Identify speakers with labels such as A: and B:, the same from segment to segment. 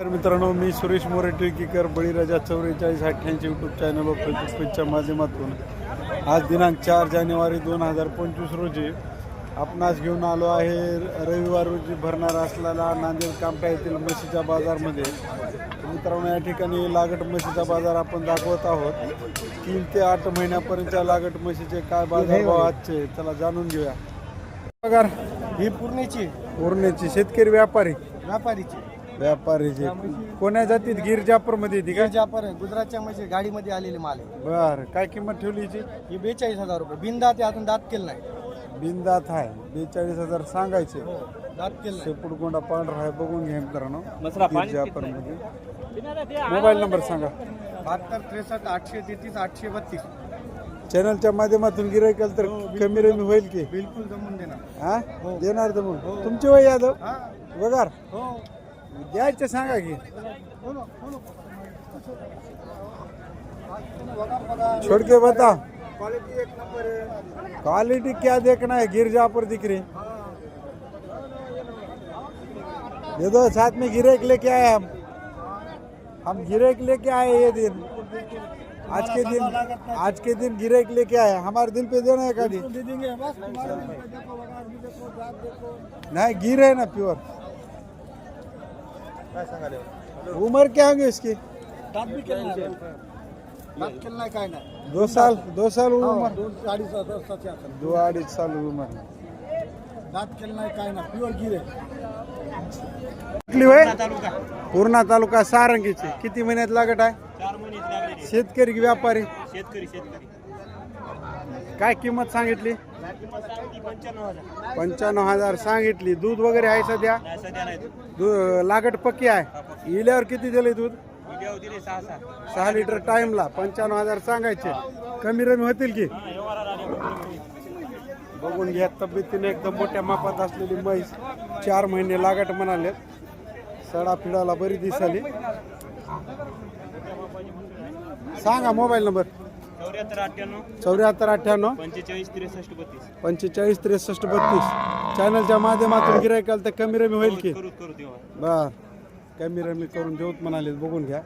A: तर मित्रांनो मी सुरेश मोरे टिळकीकर बळीराजा चौवेचाळीस अठ्ठ्याऐंशी यूट्यूब चॅनल व फेसबुक पेजच्या माध्यमातून आज दिनांक चार जानेवारी दोन हजार पंचवीस रोजी आपणास घेऊन आलो आहे. रविवार रोजी भरणार असलेला नांदेड कामठा येथील म्हशीच्या बाजारमध्ये. मित्रांनो या ठिकाणी लागट म्हशीचा बाजार आपण दाखवत आहोत. तीन ते आठ महिन्यापर्यंतच्या लागट म्हशीचे काय बाजारभाव आजचे चला जाणून घेऊया. पगार?
B: ही पूर्णीची
A: उरण्याची शेतकरी व्यापारी?
B: व्यापारीची.
A: व्यापारीचे. कोण्या जातीत गिर जापरमध्ये येते
B: काय
A: का
B: जापर आहे. गुजरातच्या म्हणजे गाडीमध्ये आलेले माल आहे.
A: बर. काय किंमत ठेवली हिची
B: ही बेचाळीस हजार रुपये. बिनदात आहे, अजून दात केलं नाही.
A: बिनदात आहे. बेचाळीस हजार सांगायचे.
B: हो दात केलं नाही.
A: शेपूट गोंडा पांढरा आहे बघून घ्या मित्रांनो. गिर जापरमध्ये. मोबाईल नंबर सांगा.
B: बहात्तर त्रेसष्ट आठशे तेहतीस आठशे बत्तीस.
A: चॅनलच्या माध्यमातून गिरायक तर कमी रमी होईल की?
B: बिलकुल जमून देणार.
A: हा? देणार तर मग तुमचे वय यादव?
B: हा.
A: वगार?
B: हो.
A: द्यायचे सांगा की.
B: हो हो.
A: छोड़ के बता.
B: क्वालिटी एक नंबर आहे
A: क्वालिटी क्या देखना है? गिर जा पर दिख रही ये दो साथ में गिरे के लेके आए हम. हम गिरे के लेके आए ये दिन. आज के दिन आज के दिन गिरे के लेके आए. हमारे दिल पे देना है कभी नहीं गिरे ना प्योर
B: काय सांगाले
A: उम्र क्या होगी इसकी?
B: दात बी केलं नाही दात केलं नाही काय नाही
A: दो साल दो साल उम्र।
B: दोन अडीच वर्षाची असेल
A: दो अडीच साल उम्र।
B: दात केलं नाही काय नाही प्युअर गिर। आहे
A: कुठली वय पूर्णा तालुका। सारंगीची. किती महिन्यात लागत आहे?
B: चार महिने लागले
A: शेतकरी की व्यापारी?
B: शेतकरी शेतकरी.
A: काय किंमत सांगितली?
B: पंच्याण्णव हजार.
A: पंच्याण्णव हजार सांगितली. दूध वगैरे आहे सध्या?
B: नाही सध्या नाही
A: दूध लागट पक्की आहे. इल्यावर किती दिले दूध?
B: दिले सहा
A: लिटर टाइमला पंच्याण्णव हजार सांगायचे. कमी रमी होतील की? बघून घ्या तब्येतीने एकदम मोठ्या मापात असलेली म्हैस चार महिने लागट म्हणाले सडा फिडाला बरी दिसाली. सांगा मोबाईल नंबर.
B: चौऱ्याहत्तर अठ्ठ्याण्णव
A: चौऱ्याहत्तर अठ्ठ्याण्णव
B: पंचेचाळीस त्रेसष्ट बत्तीस.
A: पंचेचाळीस त्रेसष्ट बत्तीस. चॅनलच्या माध्यमातून गिरायकाल तर कमी रमी होईल की?
B: करू करू तेव्हा.
A: बर. कमी रमी करून देऊत म्हणाले बघून घ्या.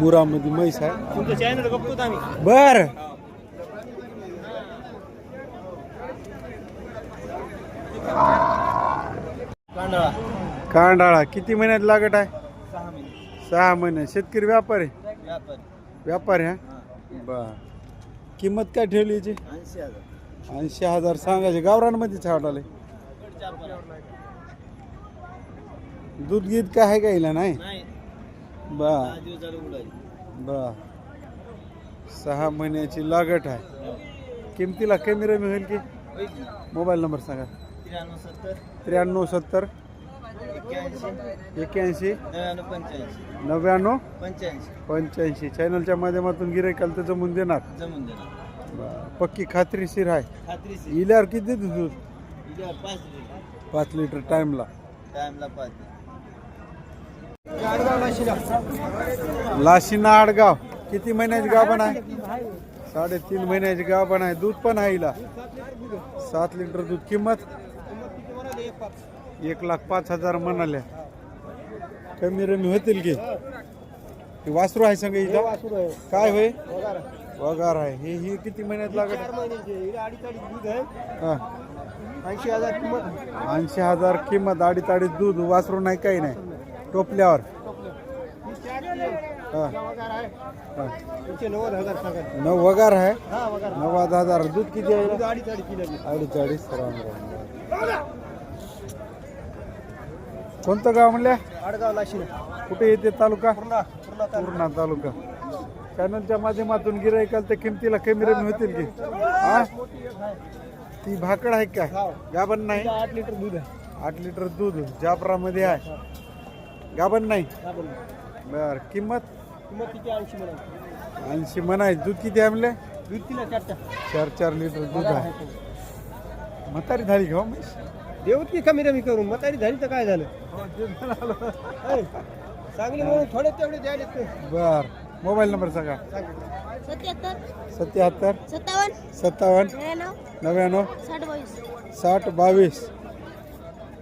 A: मुरामध्ये म्हैस आहे.
B: तुमचं चॅनल बघतो आम्ही.
A: बर. कांडाळा. किती महिन्यात लागत आहे?
B: सहा महिने.
A: शेतकरी व्यापारी?
B: व्यापारी.
A: हा? बर. किंमत काय ठेवली याची?
B: ऐंशी हजार.
A: ऐंशी हजार सांगायचे. गावरानमध्ये आले दूध गीत काय आहे का हिला? नाही?
B: नाही.
A: बर.
B: दिवस झाले उडाली
A: बर. सहा महिन्याची लागट आहे. किमतीला कमी रमी होईल की. मोबाईल नंबर सांगा.
B: त्र्याण्णव सत्तर.
A: त्र्याण्णव सत्तर.
B: एक्क्याऐंशी. नव्याण्णव पंच्याऐंशी.
A: चॅनलच्या माध्यमातून गिरायकाल तर जमून देणार. पक्की खात्रीशीर आहे. इल्यावर किती दूध?
B: पाच लिटर.
A: पाच लिटर. टाइमला लाशिना आडगाव. किती महिन्याची गाभण आहे? साडेतीन महिन्याची गाभण आहे. दूध पण आहे हिला सात लिटर दूध किंमत? एक लाख पाच हजार म्हणाल्या कमी रमी होतील की? ही वासरू आहे संग हिला काय होय? वगार आहे. हे ही किती महिन्यात लागत? हा.
B: ऐंशी हजार किंमत.
A: ऐंशी हजार किंमत अडीच अडीच दूध वासरू नाही काही नाही. टोपल्यावर. हा. हा.
B: तुमचे नव्वद हजार सांगा.
A: नऊ वगार आहे?
B: हा वगैरे.
A: नव्वद हजार. दूध किती आहे?
B: अडीच अडीच किलो
A: अडीच अडीच राम राम. कोणतं गाव म्हणल्या
B: आडगाव
A: कुठे येते तालुका?
B: पूर्णा
A: तालुका. चॅनलच्या माध्यमातून गिरायकाल तर किमतीला कमी रमी होतील की? हा? ती भाकड आहे का गाभण नाही?
B: आठ लिटर दूध आहे.
A: आठ लिटर दूध जाफरामध्ये आहे. गाभण नाही? बर किंमत?
B: किंमत किती ऐंशी म्हणा
A: ऐंशी दूध किती आहे म्हणले?
B: दूध तिला
A: चार चार. लिटर दूध आहे. म्हातारी झाली घेऊ मी
B: देऊत की कमी रमी करून. मग तरी झाली तर काय झालं? चांगली म्हणून थोडे तेवढे द्यायला.
A: बर. मोबाईल नंबर सांगा.
C: सत्याहत्तर.
A: सत्याहत्तर.
C: सत्तावन्न.
A: सत्तावन्न.
C: त्र्याण्णव
A: नव्याण्णव.
C: साठ बावीस.
A: साठ बावीस.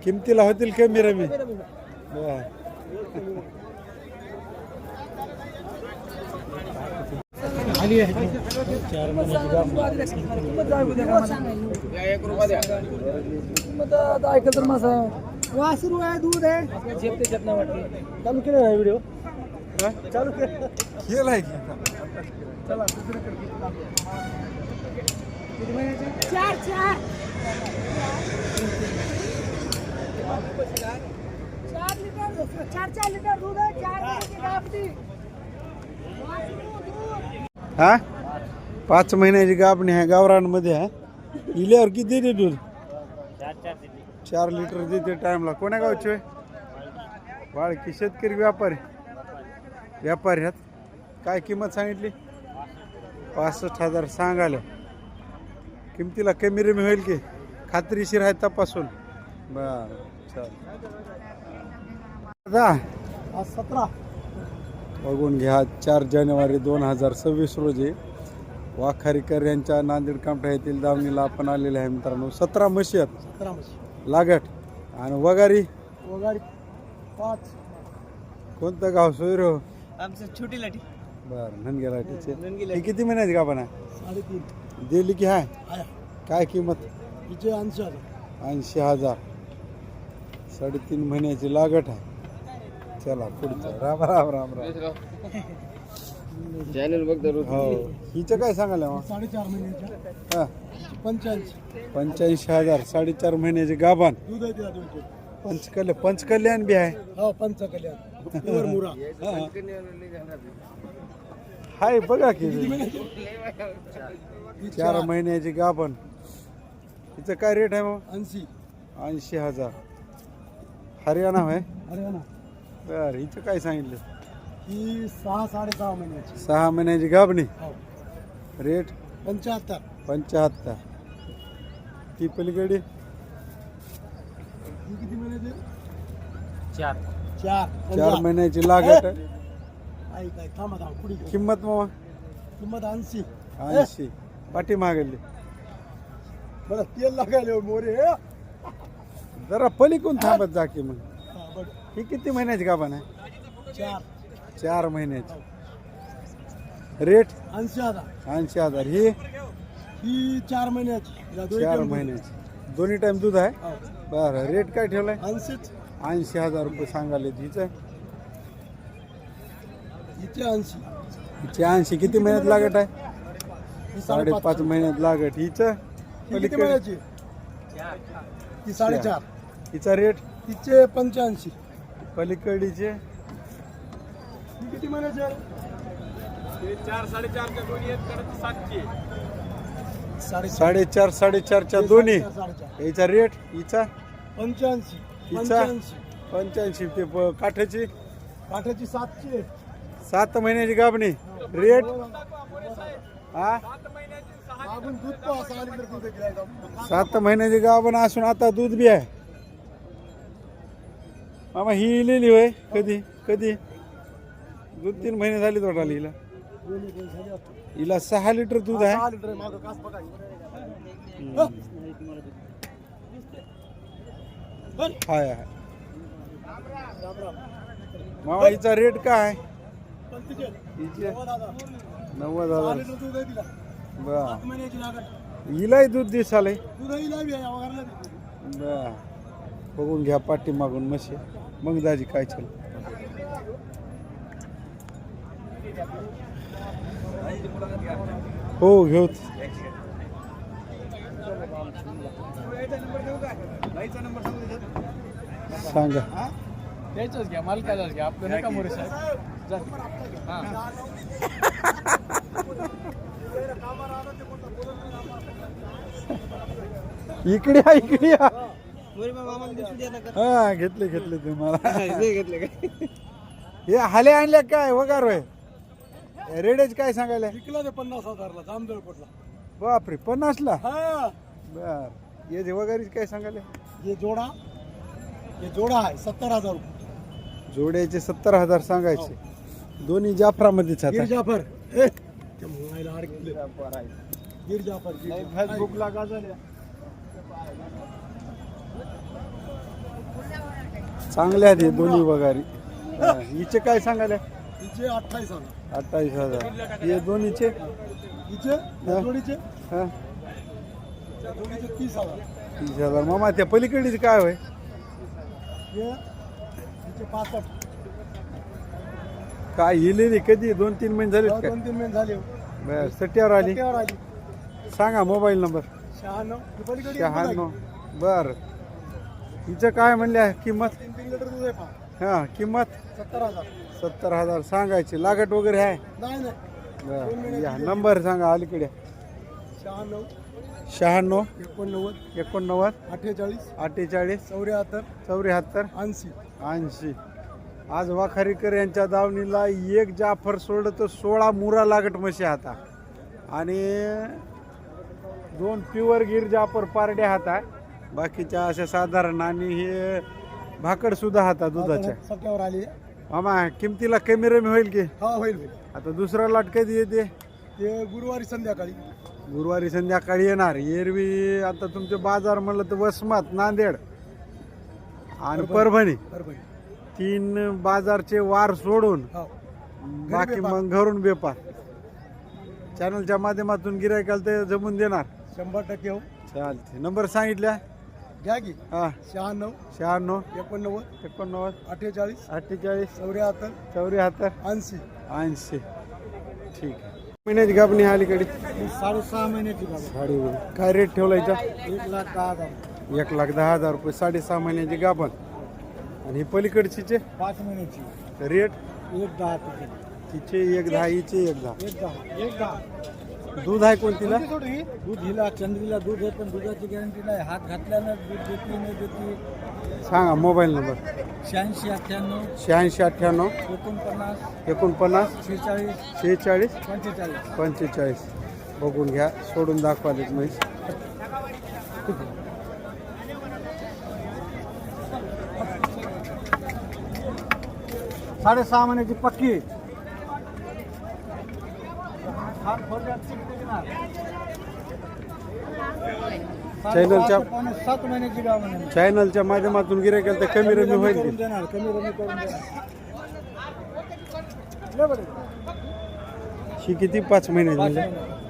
A: किमतीला होतील कमी रमी
B: कमी रमी.
A: बर.
B: आली आहे चार वासरू आहे दूध आहे झेपते झेप नाही वाटते चालू केलं नाही व्हिडिओ चालू केलं
A: केलाय
B: चला
C: चार चार चार लिटर चार चार लिटर दूध आहे चार
A: हा? पाच महिन्याची गाभणी आहे गावरांमध्ये आहे. इल्यावर किती देते दूध? चार लिटर देते टाईमला. कोण्या गावचे? होय बाळकी शेतकरी व्यापारी. व्यापारी आहेत. काय किंमत सांगितली? पासष्ट हजार सांगायला. किमतीला कमी रमी होईल की? खात्रीशीर आहे तपासून. बरं चल. दादा
B: सतरा.
A: बघून घ्या. चार जानेवारी दोन हजार सव्वीस रोजी वाखारीकर यांच्या नांदेड कामठा येथील दावणीला आपण आलेले आहे मित्रांनो. सतरा म्हशी आहेत
B: सतरा म्हशी
A: लागट. आणि वगारी.
B: वगारी पाच.
A: कोणतं गाव? सोयरो.
B: आमचं छोटी लाठी.
A: बरं नंदगेला
B: नंदगेला.
A: ही किती महिन्याची गाभण आहे
B: साडेतीन.
A: दिली की हाय?
B: आहे
A: काय किंमत?
B: हिचे ऐंशी हजार.
A: ऐंशी हजार. साडेतीन महिन्याची लागट आहे. चला पुढचं. राम राम राम राम.
B: चॅनल बघ
A: हो. हिचं काय सांगायला मग?
B: साडेचार महिन्याच्या.
A: हा.
B: पंच्याऐंशी.
A: पंच्याऐंशी हजार साडेचार महिन्याची गाभान
B: दूध आहे तिला दोनशे
A: पंचकल्या पंचकल्याण बी आहे.
B: हो पंचकल्याण. प्युअर मुरा.
A: हाय बघा की. चार महिन्याची गाभण. तिचं काय रेट आहे मग?
B: ऐंशी.
A: ऐंशी हजार. हरियाणा आहे
B: ना
A: बर हिचं काय सांगितलं?
B: ही सहा साडेसहा महिन्याची.
A: सहा महिन्याची गाभणी
B: हो.
A: रेट?
B: पंच्याहत्तर.
A: पंच्याहत्तर. ती पलीकडे?
B: ही किती महिन्याची?
D: चार.
B: चार.
A: चार महिन्याची
B: काय थांबा थांबा पुढे.
A: किंमत मग
B: किंमत ऐंशी.
A: ऐंशी. पाठी मागली.
B: बरं तेल लागायला मोरे
A: जरा पलीकडून थांबत जा की मग. ही किती महिन्याची गाभण आहे?
B: चार.
A: चार महिन्याची. रेट
B: ऐंशी हजार.
A: ऐंशी हजार. ही?
B: ही चार महिन्याची. या दोन्ही
A: चार महिन्याची. दोन्ही टाइम दूध आहे?
B: हो.
A: बरं. रेट काय ठेवलाय?
B: ऐंशीच.
A: ऐंशी हजार रुपये सांगाले हिचं
B: हिचे ऐंशी.
A: हिची ऐंशी. किती महिन्यात लागत आहे?
B: ही
A: साडेपाच महिन्यात लागत. हिचं?
B: ही किती
A: पलीकडे.
B: महिन्याची? साडेचार.
A: हिचा रेट
B: तिचे पंच्याऐंशी.
A: पलीकडीचे.
B: किती महिन्याची आहे साडेचार
A: साडेचार. साडेचारच्या दोन्ही. याचा रेट हिचा
B: पंच्याऐंशी
A: हिचा?
B: पंच्याऐंशी.
A: पंच्याऐंशी ते प- काठाची?
B: काठ्याची सातशे.
A: सात महिन्याची गाभणी रेट हा?
B: मागून दूध पाहा सहा लिटर दूध आहे गिऱ्हाईकाला.
A: सात महिन्याची गाभण असून आता दूध बी आहे. मामा ही इलेली होय कधी कधी? दोन तीन महिने झाले तोटाला हिला.
B: दोन्ही दोन झाले असतील.
A: हिला सहा लिटर दूध आहे हाय हाय. मामा हिचा रेट काय हिचे?
B: नव्वद हजार.
A: बर.
B: लागत
A: हिलाही दूध दिसालय. बर. बघून घ्या पाठी मागून मशी. मग दाजी काय चल हो घेऊ. सांगा.
D: द्यायचंच घ्या मालकालाच घ्या. आपलं नका मोरे साहेब. हा.
A: इकडे या इकडे या. हा घेतले घेतले तुम्हाला
B: हे घेतले काय
A: हे हाले आणले काय? वगार रेडेज काय सांगायला?
B: विकला ते पन्नास हजारला जामदळ कोटला
A: बापरे पन्नासला?
B: हा.
A: बर. ये जे वगारीच काय सांगायला?
B: हे जोडा. हे जोडा आहे सत्तर हजार रुपये.
A: जोड्याचे सत्तर हजार सांगायचे. दोन्ही जाफरामध्येच
B: गिर
A: आता
B: जाफर ते गिर जाफर गिर जाफर.
A: फेसबुकला का झाल्या चांगले आहेत हे दोन्ही वगारी. हा, हिचे काय सांगायला?
B: हिचे अठ्ठावीस हजार.
A: अठ्ठावीस हजार. हे दोन्हीचे?
B: हिचे?
A: हा.
B: जोडीचे?
A: हा.
B: त्या जोडीचे तीस हजार.
A: तीस हजार. मामा त्या पलीकडीचे काय होय?
B: हे? पासष्ट.
A: काय हिलेली कधी? दोन तीन महिने झाले काय?
B: दोन तीन महिने झाले.
A: बर सट्ट्यावर आली?
B: टक्क्यावर आली.
A: सांगा मोबाईल नंबर.
B: शहाण्णव. ही पलीकडे
A: शहाण्णव. बर. हिचं काय म्हणल्या किंमत?
B: तीन तीन लिटर दूध आहे पहा.
A: हा किंमत?
B: सत्तर हजार.
A: सत्तर हजार. सांगायची. लागट वगैरे आहे?
B: नाही नाही.
A: बर. या नंबर सांगा अलीकडे.
B: शहाण्णव.
A: शहाण्णव.
B: एकोणनव्वद.
A: एकोणनव्वद.
B: अठ्ठेचाळीस.
A: अठ्ठेचाळीस.
B: चौऱ्याहत्तर.
A: चौऱ्याहत्तर.
B: ऐंशी.
A: ऐंशी. आज वाखारीकर यांच्या दावणीला एक जाफर सोडलं तर सोळा मुरा लागट म्हशी हाता. आणि दोन प्युअर गिर जाफर पारड्या हाता. बाकीच्या अशा साधारण आणि हे भाकड सुद्धा हाता दुधाच्या.
B: सत्यावर आली.
A: मामा किमतीला कमी रमी होईल की?
B: हा होईल होईल.
A: आता दुसरा लाट कधी येते?
B: ते गुरुवारी संध्याकाळी.
A: गुरुवारी संध्याकाळी येणार. एरवी आता तुमचे बाजार म्हणलं तर वसमत नांदेड आणि परभणी. तीन बाजारचे वार सोडून
B: हो.
A: बाकी
B: बेपार.
A: मग घरून बेपार. चॅनलच्या माध्यमातून गिरायकाला ते जमून देणार.
B: शंभर टक्के हो.
A: चालते नंबर सांगितल्या
B: घ्या की.
A: हा.
B: शहाण्णव
A: शहाण्णव
B: एकोणनव्वद
A: एकोणनव्वद
B: अठ्ठेचाळीस
A: अठ्ठेचाळीस
B: चौऱ्याहत्तर
A: चौऱ्याहत्तर
B: ऐंशी.
A: ऐंशी. ठीक आहे. महिन्याची गाभणी आहे अलीकडे.
B: साडेसहा महिन्याची बाबा
A: साडी काय रेट ठेवला याचा
B: एक लाख दहा हजार.
A: एक लाख दहा हजार रुपये. साडेसहा महिन्याची गाभण आणि ही पलीकडचीचे?
B: पाच महिन्याची.
A: रेट
B: एक दहा
A: तिचे एक दहा हिचे एक दहा.
B: एक दहा एक दहा.
A: दूध आहे कोणतीला?
B: दूध हिला चंद्रीला दूध आहे पण दुधाची गॅरंटी नाही. हात घातल्यानं दूध देते नाही देते.
A: सांगा मोबाईल नंबर.
B: शहाऐंशी अठ्ठ्याण्णव
A: शहाऐंशी अठ्ठ्याण्णव
B: एकोणपन्नास
A: एकोणपन्नास
B: शेहेचाळीस
A: शेहेचाळीस
B: पंचेचाळीस.
A: पंचेचाळीस. बघून घ्या सोडून दाखवा देत म्हैस
B: साडेसहा महिन्याची पक्की.
A: चॅनलच्या-
B: सात महिन्याची गाव
A: चॅनलच्या माध्यमातून गिरायकाला तर कमी रमी होईल
B: करून
A: की?
B: देणार कमी रमी करून देणार.
A: ही किती पाच महिन्याची म्हणजे
B: महिने.